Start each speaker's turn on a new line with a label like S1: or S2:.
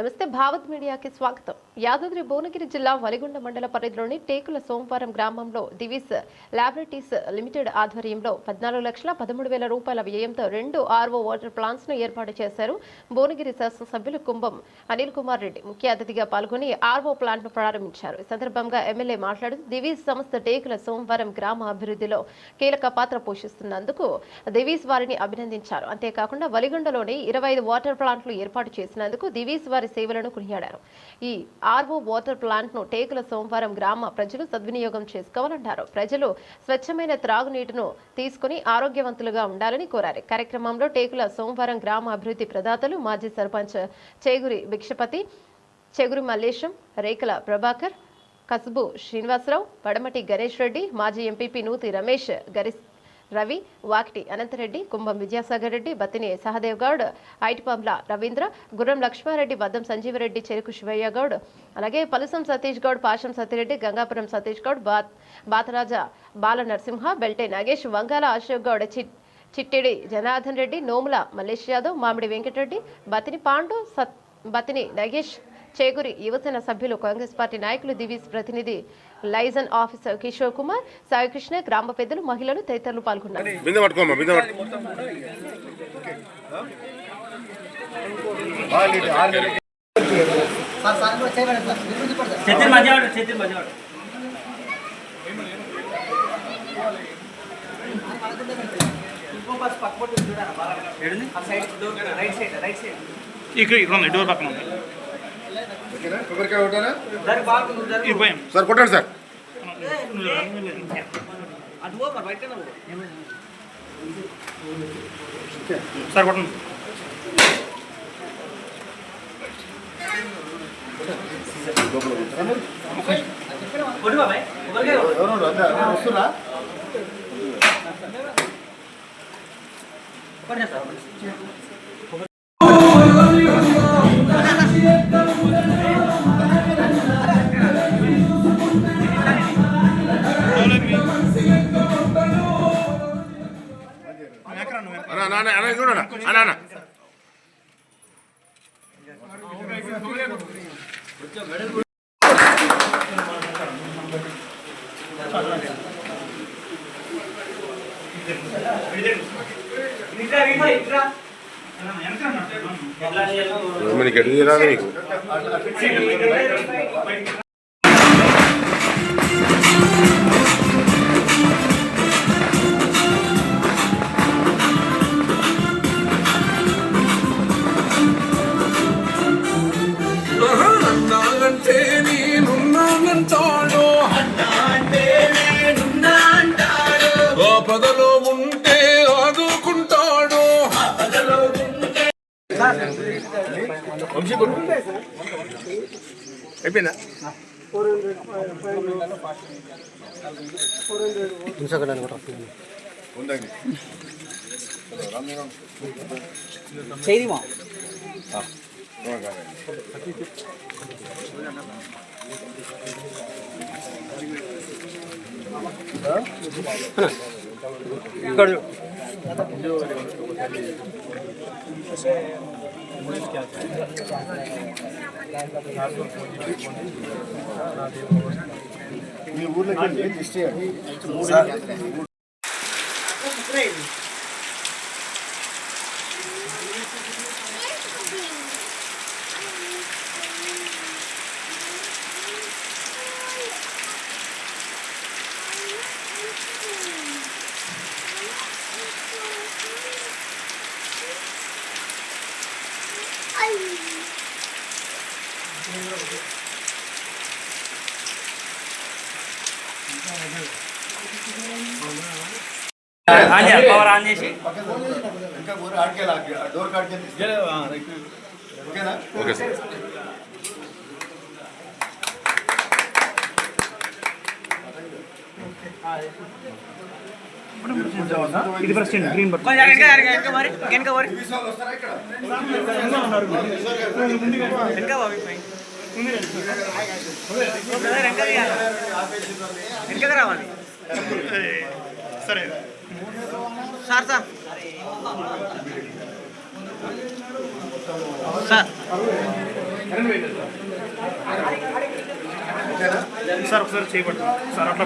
S1: నమస్తే భావత్ మీడియాకి స్వాగతం. యాదాద్రి భువనగిరి జిల్లా వలిగొండ మండల పరిధిలోని టేకుల సోమవారం గ్రామంలో దివిస్ ల్యాబొరేటరీస్ లిమిటెడ్ ఆధ్వర్యంలో పద్నాలుగు లక్షల పదమూడు వేల రూపాయల వ్యయంతో రెండు ఆర్ఓ వాటర్ ప్లాంట్స్ను ఏర్పాటు చేశారు భువనగిరి శాసనసభ్యులు కుంభం అనిల్ కుమార్ రెడ్డి. ముఖ్య అతిథిగా పాల్గొని ఆర్ఓ ప్లాంట్ను ప్రారంభించారు. ఈ సందర్భంగా ఎమ్మెల్యే మాట్లాడుతూ దివీస్ సంస్థ టేకుల సోమవారం గ్రామ అభివృద్ధిలో కీలక పాత్ర పోషిస్తున్నందుకు దివీస్ వారిని అభినందించారు. అంతేకాకుండా వలిగొండలోని ఇరవై ఐదు వాటర్ ప్లాంట్లు ఏర్పాటు చేసినందుకు దివీస్ వారి సేవలను కొనియాడారు. ఈ ఆర్వో వాటర్ ప్లాంట్ను టేకుల సోమవారం గ్రామ ప్రజలు సద్వినియోగం చేసుకోవాలన్నారు. ప్రజలు స్వచ్ఛమైన త్రాగునీటిను తీసుకుని ఆరోగ్యవంతులుగా ఉండాలని కోరారు. కార్యక్రమంలో టేకుల సోమవారం గ్రామ అభివృద్ధి ప్రదాతలు మాజీ సర్పంచ్ చేగురి భిక్షపతి చెగురు మల్లేశం రేఖల ప్రభాకర్ కసుబు శ్రీనివాసరావు పడమటి గణేష్ రెడ్డి మాజీ ఎంపీపీ నూతి రమేష్ గరిస్ రవి వాకిటి అనంతరెడ్డి కుంభం విద్యాసాగర్ రెడ్డి బతిని సహదేవ్ గౌడ్ ఐటిపంల రవీంద్ర గుర్రం లక్ష్మారెడ్డి బద్దం సంజీవరెడ్డి చెరుకు శివయ్య గౌడ్ అలాగే పలుసం సతీష్ గౌడ్ పాశం సతిరెడ్డి గంగాపురం సతీష్ గౌడ్ బాత్ బాతరాజ బాల నరసింహ బెల్టే నాగేష్ వంగాల అశోక్ గౌడ్ చిట్ చిట్టిడి జనార్దన్ రెడ్డి నోముల మల్లేష్ యాదవ్ మామిడి వెంకటరెడ్డి బతిని పాండు సత్ బతిని నగేష్ చేగురి యువసేన సభ్యులు కాంగ్రెస్ పార్టీ నాయకులు దివీస్ ప్రతినిధి లైజన్ ఆఫీసర్ కిషోర్ కుమార్ సాయికృష్ణ గ్రామ పెద్దలు మహిళలు తదితరులు పాల్గొన్నారు?
S2: ఇక్కడ ఇక్కడ ఉంది డోర్ పక్కన ఉంది.
S3: సార్ కొట్టండి సార్.
S2: సార్ కొట్టండి.
S3: వస్తున్నా. అన్నా అన్న చూడన్నా అన్న అన్న. మనకి ఎటు తీరాలి నీకు? అయిపోయిందా ఉందండి
S4: చేయమా
S3: మీ ఊర్లోకి వెళ్ళి లిస్ట్ చేయండి
S4: పవర్ ఆన్ చేసి.
S3: ఇంకా ఊరు ఆడికెళ్ళి డోర్ కాడికెళ్ళి ఓకేనా? Okay sir.
S2: ఇది ఫస్ట్ గ్రీన్ బట్
S4: వెనక రావాలి.
S2: సరే.
S4: Sir sir. సార్.
S2: సార్ ఒకసారి చేయబడుతుంది సార్ అట్లా